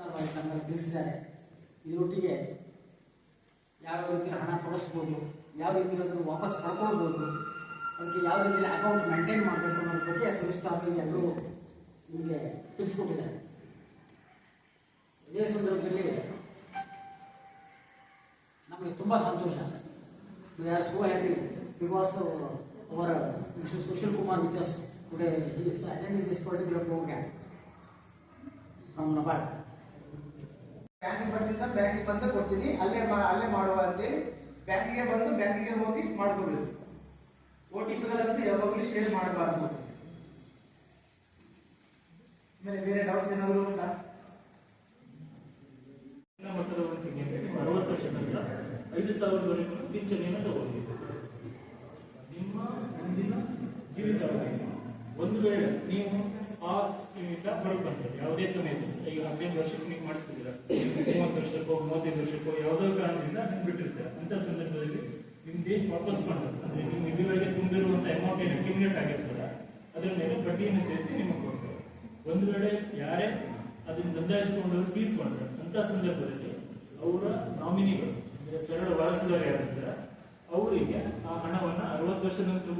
ತಿಳಿಸಿದ್ದಾರೆ. ಇದರೊಟ್ಟಿಗೆ ಯಾವ ರೀತಿಯಲ್ಲಿ ಹಣ ತೊಡಸ್ಬೋದು ಯಾವ ರೀತಿ ಅದನ್ನು ವಾಪಸ್ ಪಡ್ಕೊಳ್ಬೋದು, ಅದಕ್ಕೆ ಯಾವ ರೀತಿಯಲ್ಲಿ ಅಕೌಂಟ್ ಮೇಂಟೈನ್ ಮಾಡಬೇಕು ಅನ್ನೋದ್ರ ಬಗ್ಗೆ ಸವಿಸ್ತಾರವಾಗಿ ಎಲ್ಲರೂ ನಿಮಗೆ ತಿಳಿಸ್ಕೊಟ್ಟಿದ್ದಾರೆ. ಇದೇ ಸಂದರ್ಭದಲ್ಲಿ ನಮಗೆ ತುಂಬ ಸಂತೋಷ. We are so happy because ಅವರ mister Sushil Kumar Vikas today he is attending this particular programme from NABARD ಬ್ಯಾಂಕಿಗೆ ಬರ್ತೀನಿ ಸರ್, ಬ್ಯಾಂಕಿಗೆ ಬಂದು ಕೊಡ್ತೀನಿ. ಅಲ್ಲೇ ಅಲ್ಲೇ ಮಾಡುವ ಅಂತೇಳಿ ಬ್ಯಾಂಕಿಗೆ ಬಂದು ಬ್ಯಾಂಕಿಗೆ ಹೋಗಿ ಮಾಡ್ಕೊಬೇಕು. ಒ ಟಿ ಪಿಗಳಂತೂ ಯಾವಾಗಲೂ ಶೇರ್ ಮಾಡಬಾರ್ದು. ಆಮೇಲೆ ಬೇರೆ ಡೌಟ್ಸ್ ಏನಾದರೂ ಉಂಟಾ? ಅರವತ್ತು ವರ್ಷ ನಂತರ ಐದು ಸಾವಿರದವರೆಗೂ ಪಿಂಚಣಿಯನ್ನು ತಗೊಳ್ಬೇಕು. ನಿಮ್ಮ ಮುಂದಿನ ಜೀವಿತಾವಧಿ ಒಂದು ವೇಳೆ ನೀವು ಆ ಸ್ಕೀಮಿಂದ ಹೊರಬಂದ್ರೆ ಯಾವುದೇ ಸಮಯದಲ್ಲಿ. ಈಗ ಹದಿನೈದು ವರ್ಷಕ್ಕೆ ನೀವು ಮಾಡಿಸ್ತಿದ್ದೀರಾ? ಮೂವತ್ತು ವರ್ಷಕ್ಕೋ ಯಾವುದೋ ಕಾರಣದಿಂದ ನೀವು ಬಿಟ್ಟಿರ್ತೀರ ಅಂತ ಸಂದರ್ಭದಲ್ಲಿ ನಿಮ್ಗೆ ವಾಪಸ್ ಮಾಡೋದು? ಅಂದ್ರೆ ನೀವು ಇದುವರೆಗೆ ತುಂಬಿರುವಂತ ಅಮೌಂಟ್ ಏನು ಅಕ್ಯುಮಿಲೇಟ್ ಆಗಿರ್ತದ? ಅದರ ಮೇಲೆ ಬಡ್ಡಿಯನ್ನು ಸೇರಿಸಿ ನಿಮಗೆ ಕೊಡ್ತಾರೆ. ಒಂದು ವೇಳೆ ಯಾರೇ ಅದನ್ನು ನೋಂದಾಯಿಸಿಕೊಂಡು ತೀರ್ಕೊಂಡ್ರೆ, ಅಂತ ಸಂದರ್ಭದಲ್ಲಿ ಅವರ ನಾಮಿನಿಗಳು, ಅಂದ್ರೆ ಸರಳ ವಾರಸುದಾರ ಯಾರಿರ್ತಾರೆ ಅವರಿಗೆ ಆ ಹಣವನ್ನ ಅರವತ್ತು ವರ್ಷದ ನಂತರ